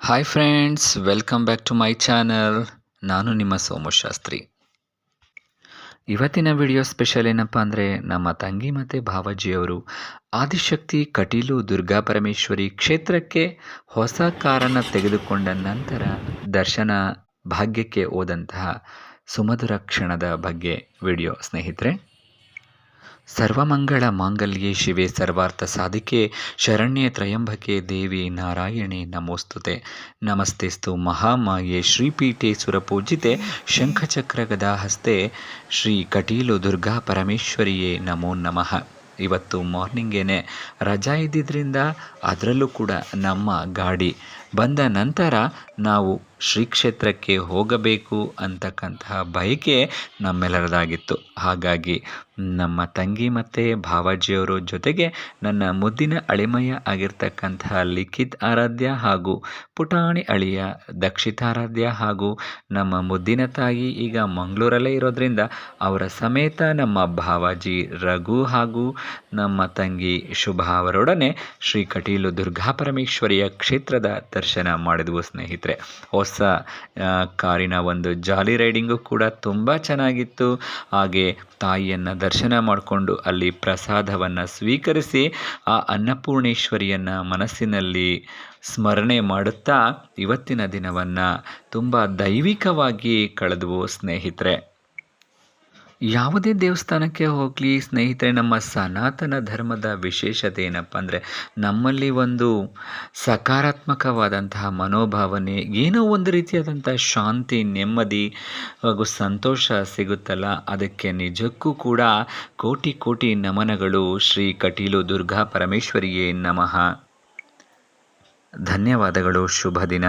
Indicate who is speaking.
Speaker 1: Hi friends welcome back to my channel ನಾನು ನಿಮ್ಮ ಸೋಮಶಾಸ್ತ್ರಿ ಇವತ್ತಿನ ವಿಡಿಯೋ ಸ್ಪೆಷಲ್ ಏನಪ್ಪ ಅಂದರೆ ನಮ್ಮ ತಂಗಿ ಮತ್ತು ಭಾವಜಿಯವರು ಆದಿಶಕ್ತಿ, ಕಟೀಲು, ದುರ್ಗಾ ಪರಮೇಶ್ವರಿ ಕ್ಷೇತ್ರಕ್ಕೆ ಹೊಸ ಕಾರನ್ನು ತೆಗೆದುಕೊಂಡ ನಂತರ ದರ್ಶನ ಭಾಗ್ಯಕ್ಕೆ ಹೋದಂತಹ ಸುಮಧುರ ಕ್ಷಣದ ಬಗ್ಗೆ ವಿಡಿಯೋ ಸ್ನೇಹಿತರೆ. ಸರ್ವಮಂಗಳ ಮಾಂಗಲ್ಯೆ ಶಿವೆ ಸರ್ವಾರ್ಥ ಸಾಧಿಕೆ, ಶರಣ್ಯೆ ತ್ರಯಂಬಕೆ ದೇವಿ ನಾರಾಯಣೇ ನಮೋಸ್ತುತೆ. ನಮಸ್ತೆಸ್ತು ಮಹಾಮಾಯೆ ಶ್ರೀಪೀಠೆ ಸುರಪೂಜಿತೆ ಶಂಖಚಕ್ರ ಗದಾಹಸ್ತೆ ಶ್ರೀ ಕಟೀಲು ದುರ್ಗಾ ಪರಮೇಶ್ವರಿಯೇ ನಮೋ ನಮಃ. ಇವತ್ತು ಮಾರ್ನಿಂಗೇನೆ ರಜಾ ಇದ್ದಿದ್ದರಿಂದ ಅದರಲ್ಲೂ ಕೂಡ ನಮ್ಮ ಗಾಡಿ ಬಂದ ನಂತರ ನಾವು ಶ್ರೀ ಕ್ಷೇತ್ರಕ್ಕೆ ಹೋಗಬೇಕು ಅಂತಕ್ಕಂತಹ ಬಯಕೆ ನಮ್ಮೆಲ್ಲರದಾಗಿತ್ತು. ಹಾಗಾಗಿ ನಮ್ಮ ತಂಗಿ ಮತ್ತು ಭಾವಾಜಿಯವರು ಜೊತೆಗೆ ನನ್ನ ಮುದ್ದಿನ ಅಳಿಮಯ ಆಗಿರ್ತಕ್ಕಂತಹ ಲಿಖಿತ್ ಆರಾಧ್ಯ ಹಾಗೂ ಪುಟಾಣಿ ಅಳಿಯ ದಕ್ಷಿತಾರಾಧ್ಯ ಹಾಗೂ ನಮ್ಮ ಮುದ್ದಿನ ತಾಯಿ ಈಗ ಮಂಗಳೂರಲ್ಲೇ ಇರೋದ್ರಿಂದ ಅವರ ಸಮೇತ ನಮ್ಮ ಭಾವಾಜಿ ರಘು ಹಾಗೂ ನಮ್ಮ ತಂಗಿ ಶುಭ ಅವರೊಡನೆ ಶ್ರೀ ಕಟೀಲು ದುರ್ಗಾಪರಮೇಶ್ವರಿಯ ಕ್ಷೇತ್ರದ ದರ್ಶನ ಮಾಡಿದ್ವು ಸ್ನೇಹಿತರೆ. ಹೊಸ ಕಾರಿನ ಒಂದು ಜಾಲಿ ರೈಡಿಂಗು ಕೂಡ ತುಂಬ ಚೆನ್ನಾಗಿತ್ತು. ಹಾಗೆ ತಾಯಿಯನ್ನು ದರ್ಶನ ಮಾಡಿಕೊಂಡು ಅಲ್ಲಿ ಪ್ರಸಾದವನ್ನು ಸ್ವೀಕರಿಸಿ ಆ ಅನ್ನಪೂರ್ಣೇಶ್ವರಿಯನ್ನು ಮನಸ್ಸಿನಲ್ಲಿ ಸ್ಮರಣೆ ಮಾಡುತ್ತಾ ಇವತ್ತಿನ ದಿನವನ್ನು ತುಂಬ ದೈವಿಕವಾಗಿ ಕಳೆದವು ಸ್ನೇಹಿತರೆ. ಯಾವುದೇ ದೇವಸ್ಥಾನಕ್ಕೆ ಹೋಗಲಿ, ಸ್ನೇಹಿತರೆ, ನಮ್ಮ ಸನಾತನ ಧರ್ಮದ ವಿಶೇಷತೆ ಏನಪ್ಪ ಅಂದರೆ ನಮ್ಮಲ್ಲಿ ಒಂದು ಸಕಾರಾತ್ಮಕವಾದಂತಹ ಮನೋಭಾವನೆ, ಏನೋ ಒಂದು ರೀತಿಯಾದಂಥ ಶಾಂತಿ, ನೆಮ್ಮದಿ, ಹಾಗೂ ಸಂತೋಷ ಸಿಗುತ್ತಲ್ಲ. ಅದಕ್ಕೆ ನಿಜಕ್ಕೂ ಕೂಡ ಕೋಟಿ ಕೋಟಿ ನಮನಗಳು. ಶ್ರೀ ಕಟೀಲು ದುರ್ಗಾ ಪರಮೇಶ್ವರಿಯೇ ನಮಃ. ಧನ್ಯವಾದಗಳು. ಶುಭ ದಿನ.